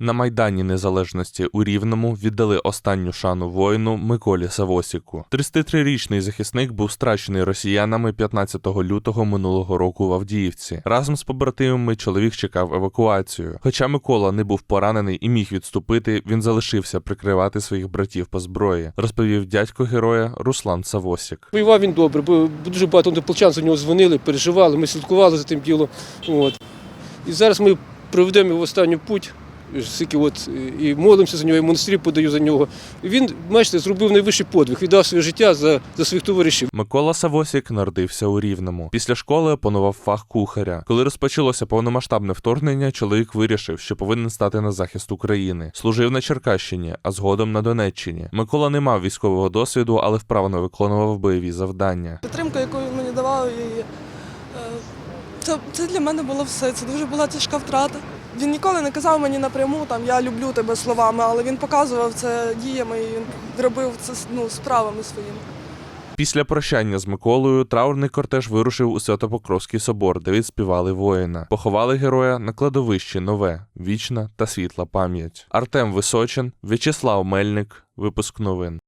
На Майдані Незалежності у Рівному віддали останню шану воїну Миколі Савосіку. 33-річний захисник був страчений росіянами 15 лютого минулого року в Авдіївці. Разом з побратимами чоловік чекав евакуацію. Хоча Микола не був поранений і міг відступити, він залишився прикривати своїх братів по зброї, розповів дядько героя Руслан Савосік. Воював він добре, бо дуже багато однополчан за нього дзвонили, переживали, ми слідкували за тим ділом. От. І зараз ми проведемо його в останню путь. Скільки от, і молимося за нього, і монастирі подаю за нього. Він, бачите, зробив найвищий подвиг, віддав своє життя за, за своїх товаришів. Микола Савосік народився у Рівному. Після школи опанував фах кухаря. Коли розпочалося повномасштабне вторгнення, чоловік вирішив, що повинен стати на захист України. Служив на Черкащині, а згодом на Донеччині. Микола не мав військового досвіду, але вправно виконував бойові завдання. Підтримка, яку він мені давав, і е, це, це для мене було все. Це дуже була тяжка втрата. Він ніколи не казав мені напряму там я люблю тебе словами, але він показував це діями і він робив це ну, справами своїми. Після прощання з Миколою траурний кортеж вирушив у Святопокровський собор, де відспівали воїна. Поховали героя на кладовищі нове, вічна та світла пам'ять. Артем Височин, В'ячеслав Мельник. Випуск новин.